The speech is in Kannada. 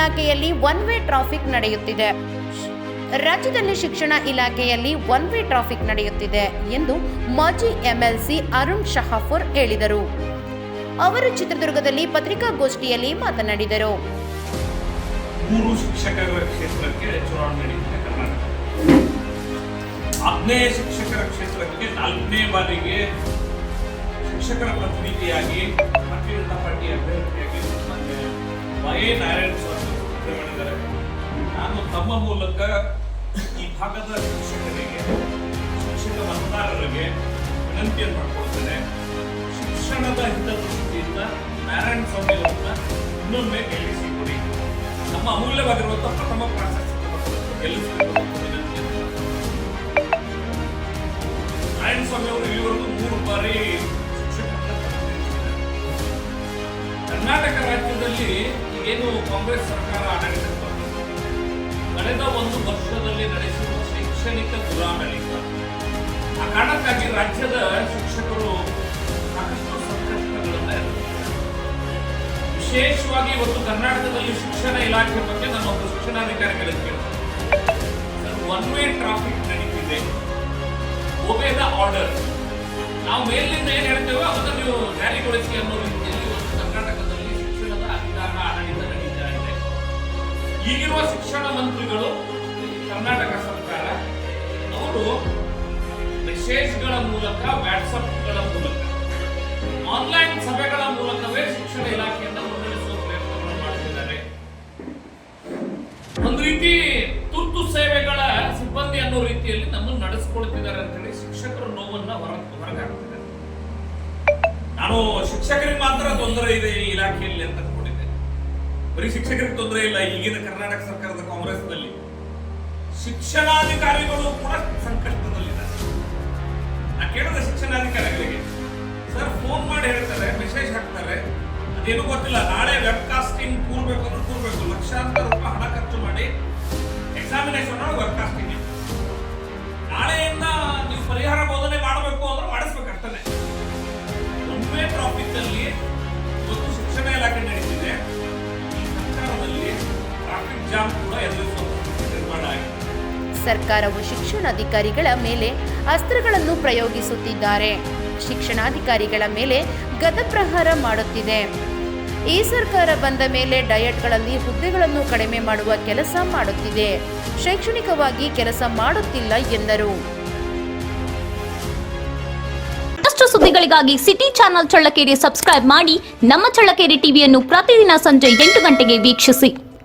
ಇಲಾಖೆಯಲ್ಲಿ ಒನ್ ವೇ ಟ್ರಾಫಿಕ್ ನಡೆಯುತ್ತಿದೆ. ರಾಜ್ಯದಲ್ಲಿ ಶಿಕ್ಷಣ ಇಲಾಖೆಯಲ್ಲಿ ಒನ್ ವೇ ಟ್ರಾಫಿಕ್ ನಡೆಯುತ್ತಿದೆ ಎಂದು ಮಾಜಿ ಎಂಎಲ್ಸಿ ಅರುಣ್ ಶಹಾಫುರ್ ಹೇಳಿದರು. ಅವರು ಚಿತ್ರದುರ್ಗದಲ್ಲಿ ಪತ್ರಿಕಾಗೋಷ್ಠಿಯಲ್ಲಿ ಮಾತನಾಡಿದರು. ಮೂರು ಶಿಕ್ಷಕರ ಕ್ಷೇತ್ರಕ್ಕೆ ಚುನಾವಣೆ ನಡೆಯುತ್ತೆ ಕರ್ನಾಟಕ. ಹದಿನೈದು ಶಿಕ್ಷಕರ ಕ್ಷೇತ್ರಕ್ಕೆ ನಾಲ್ಕನೇ ಬಾರಿಗೆ ಶಿಕ್ಷಕರ ಪ್ರತಿನಿಧಿಯಾಗಿ ಭಾರತೀಯ ಜನತಾ ಪಾರ್ಟಿ ಅಭ್ಯರ್ಥಿಯಾಗಿ ವೈ ನಾನು ತಮ್ಮ ಮೂಲಕ ಈ ಭಾಗದ ಶಿಕ್ಷಕರಿಗೆ, ಶಿಕ್ಷಕ ಮತದಾರರಿಗೆ ವಿನಂತಿಯನ್ನು ಮಾಡ್ಕೊಳ್ತೇನೆ. ಶಿಕ್ಷಣದ ಹಿತದೃಷ್ಟಿಯಿಂದ ನಾರಾಯಣ ಸ್ವಾಮಿ ಅವರನ್ನ ಇನ್ನೊಮ್ಮೆ ಗೆಲ್ಲಿಸಿಕೊಡಿ ನಮ್ಮ ಅಮೂಲ್ಯವಾಗಿರುವಂತಹ ಪ್ರಥಮ ಪ್ರಾಶಸ್ತ್ಯ ನಾರಾಯಣ ಸ್ವಾಮಿ ಅವರು ಇಲ್ಲಿವರೆಗೂ ಮೂರು ಬಾರಿ ಕರ್ನಾಟಕ ರಾಜ್ಯದಲ್ಲಿ ಏನು ಕಾಂಗ್ರೆಸ್ ಸರ್ಕಾರ ಆಡಳಿತಕ್ಕೆ ಶೈಕ್ಷಣಿಕ ದುರಾಡಳಿತ. ಆ ಕಾರಣಕ್ಕಾಗಿ ರಾಜ್ಯದ ಶಿಕ್ಷಕರು ಸಾಕಷ್ಟು ಸಂಕಷ್ಟಗಳನ್ನ ವಿಶೇಷವಾಗಿ ಇವತ್ತು ಕರ್ನಾಟಕದಲ್ಲಿ ಶಿಕ್ಷಣ ಇಲಾಖೆ ಬಗ್ಗೆ ನಮ್ಮ ಒಬ್ಬ ಶಿಕ್ಷಣಾಧಿಕಾರಿಗಳಿಗೆ ಕೇಳ್ತಾರೆ ಒನ್ ವೇ ಟ್ರಾಫಿಕ್ ನಡೀತಿದೆ. ಒಬೇ ದ ಆರ್ಡರ್ ನಾವು ಮೇಲಿನಿಂದ ಏನ್ ಹೇಳ್ತೇವೋ ಅದನ್ನು ನೀವು ಜಾರಿಗೊಳಿಸಿ ಅನ್ನೋ ರೀತಿಯಲ್ಲಿ ಇವತ್ತು ಕರ್ನಾಟಕದಲ್ಲಿ ಶಿಕ್ಷಣದ ಅಧಿಕಾರ ಆಡಳಿತ ನಡೀತಾ ಇದೆ. ಈಗಿರುವ ಶಿಕ್ಷಣ ಮಂತ್ರಿಗಳು ಕರ್ನಾಟಕ ಮೆಸೇಜ್ಗಳ ಮೂಲಕ ವ್ಯಾಟ್ಸಪ್ಗಳ ಮೂಲಕ ಆನ್ಲೈನ್ ಸಭೆಗಳ ಮೂಲಕವೇ ಶಿಕ್ಷಣ ಇಲಾಖೆಯಿಂದ ಮುನ್ನಡೆಸುವ ಪ್ರಯತ್ನಗಳನ್ನು ಮಾಡುತ್ತಿದ್ದಾರೆ. ಒಂದು ರೀತಿ ತುರ್ತು ಸೇವೆಗಳ ಸಿಬ್ಬಂದಿ ಅನ್ನೋ ರೀತಿಯಲ್ಲಿ ನಮ್ಮನ್ನು ನಡೆಸಿಕೊಳ್ತಿದ್ದಾರೆ ಅಂತ ಹೇಳಿ ಶಿಕ್ಷಕರ ನೋವನ್ನ ಹೊರ ನಾನು ಶಿಕ್ಷಕರಿಗೆ ಮಾತ್ರ ತೊಂದರೆ ಇದೆ ಈ ಇಲಾಖೆಯಲ್ಲಿ ಅಂತ ಬರೀ ಶಿಕ್ಷಕರಿಗೆ ತೊಂದರೆ ಇಲ್ಲ, ಈಗಿನ ಕರ್ನಾಟಕ ಸರ್ಕಾರದ ಕಾಂಗ್ರೆಸ್ನಲ್ಲಿ ಶಿಕ್ಷಣಾಧಿಕಾರಿಗಳು ಕೂಡ ಸಂಕಷ್ಟದಲ್ಲಿದ್ದಾರೆ. ನಾ ಕೇಳಿದ ಶಿಕ್ಷಣಾಧಿಕಾರಿಗಳಿಗೆ ಸರ್ ಫೋನ್ ಮಾಡಿ ಹೇಳ್ತಾರೆ ಮೆಸೇಜ್ ಹಾಕ್ತಾರೆ ಅದೇನು ಗೊತ್ತಿಲ್ಲ ನಾಳೆ ವೆಬ್ ಕಾಸ್ಟಿಂಗ್ ಸರ್ಕಾರವು ಶಿಕ್ಷಣಾಧಿಕಾರಿಗಳ ಮೇಲೆ ಅಸ್ತ್ರಗಳನ್ನು ಪ್ರಯೋಗಿಸುತ್ತಿದ್ದಾರೆ. ಶಿಕ್ಷಣಾಧಿಕಾರಿಗಳ ಮೇಲೆ ಗದಪ್ರಹಾರ ಮಾಡುತ್ತಿದೆ. ಈ ಸರ್ಕಾರ ಬಂದ ಮೇಲೆ ಡಯಟ್ಗಳಲ್ಲಿ ಹುದ್ದೆಗಳನ್ನು ಕಡಿಮೆ ಮಾಡುವ ಕೆಲಸ ಮಾಡುತ್ತಿದೆ. ಶೈಕ್ಷಣಿಕವಾಗಿ ಕೆಲಸ ಮಾಡುತ್ತಿಲ್ಲ ಎಂದರು. ಸುದ್ದಿಗಳಿಗಾಗಿ ಸಿಟಿ ಚಾನೆಲ್ ಚಳ್ಳಕೆರೆ ಸಬ್ಸ್ಕ್ರೈಬ್ ಮಾಡಿ, ನಮ್ಮ ಚಳ್ಳಕೆರೆ ಟಿವಿಯನ್ನು ಪ್ರತಿದಿನ ಸಂಜೆ ಎಂಟು ಗಂಟೆಗೆ ವೀಕ್ಷಿಸಿ.